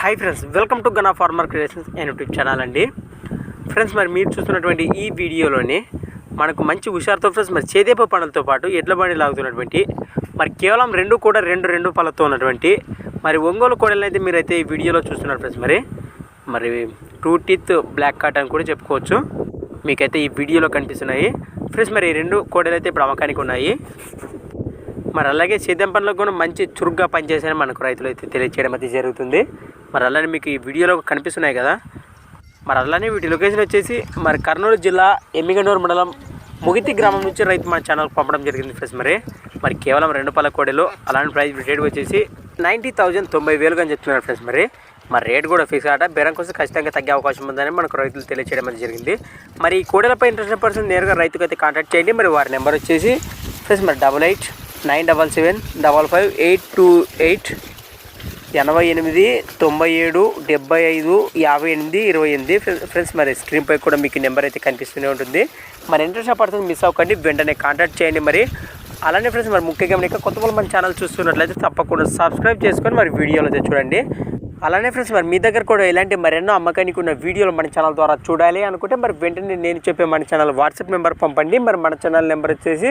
Hi friends welcome to Gana farmer creations and YouTube channel అండి. Friends మరి మీరు చూస్తున్నటువంటి ఈ వీడియోలోని మనకు మంచి హుషారుతో ఫ్రెండ్స్ మరి చేదేప పండ్లతో పాటు ఎడ్ల బండి లాగుతున్నటువంటి మరి కేవలం రెండు కూడా రెండు రెండు పళ్ళతో ఉన్నటువంటి మరి ఒంగోలు కోడలను అయితే మీరైతే ఈ వీడియోలో చూస్తున్నారు ఫ్రెండ్స్ మరి మరి టూ టీత్ బ్లాక్ కాట్ అని కూడా చెప్పుకోవచ్చు. మీకైతే ఈ వీడియోలో కనిపిస్తున్నాయి. ఫ్రెండ్స్ మరి ఈ రెండు కోడలు అయితే ఇప్పుడు అమ్మకానికి ఉన్నాయి. మరి అలాగే సేద్యం పనులకు కూడా మంచి చురుగ్గా పనిచేసాయని మనకు రైతులు అయితే తెలియచేయడం అయితే జరుగుతుంది. మరి అలానే మీకు ఈ వీడియోలో కనిపిస్తున్నాయి కదా. మరి అలానే వీటి లొకేషన్ వచ్చేసి మరి కర్నూలు జిల్లా ఎమ్మిగనూరు మండలం ముగితి గ్రామం నుంచి రైతు మన ఛానల్కి పంపడం జరిగింది ఫ్రెండ్స్ మరి. మరి కేవలం రెండు పళ్ళ కోడలు అలాంటి ప్రైస్ రేట్ వచ్చేసి నైంటీ థౌజండ్ తొంభై వేలుగా అని చెప్తున్నారు ఫ్రెండ్స్ మరి. మరి రేట్ కూడా ఫిక్స్ ఆట బేరం కోసం ఖచ్చితంగా తగ్గే అవకాశం ఉందని మనకు రైతులు తెలియచేయడం అనేది జరిగింది. మరి ఈ కోడలపై ఇంట్రెస్ట్ పర్సన్ నేరుగా రైతుకు అయితే కాంటాక్ట్ చేయండి. మరి వారి నెంబర్ వచ్చేసి ఫ్రెండ్స్ మరి double eight nine double seven double five eight two eight ఎనభై ఎనిమిది తొంభై ఏడు డెబ్బై ఐదు యాభై ఎనిమిది ఇరవై ఎనిమిది. ఫ్రెండ్స్ మరి స్క్రీన్పై కూడా మీకు నెంబర్ అయితే కనిపిస్తూనే ఉంటుంది. మరి ఇంట్రెస్ట్ పడుతుంది మిస్ అవ్వకండి వెంటనే కాంటాక్ట్ చేయండి మరి. అలానే ఫ్రెండ్స్ మరి ముఖ్యంగా ఇంకా కొత్త వాళ్ళు మన ఛానల్ చూస్తున్నట్లయితే తప్పకుండా సబ్స్క్రైబ్ చేసుకొని మరి వీడియోలు అయితే చూడండి. అలానే ఫ్రెండ్స్ మరి మీ దగ్గర కూడా ఇలాంటి మరెన్నో అమ్మకానికి ఉన్న వీడియోలు మన ఛానల్ ద్వారా చూడాలి అనుకుంటే మరి వెంటనే నేను చెప్పే మన ఛానల్ వాట్సాప్ నెంబర్ పంపండి. మరి మన ఛానల్ నెంబర్ వచ్చేసి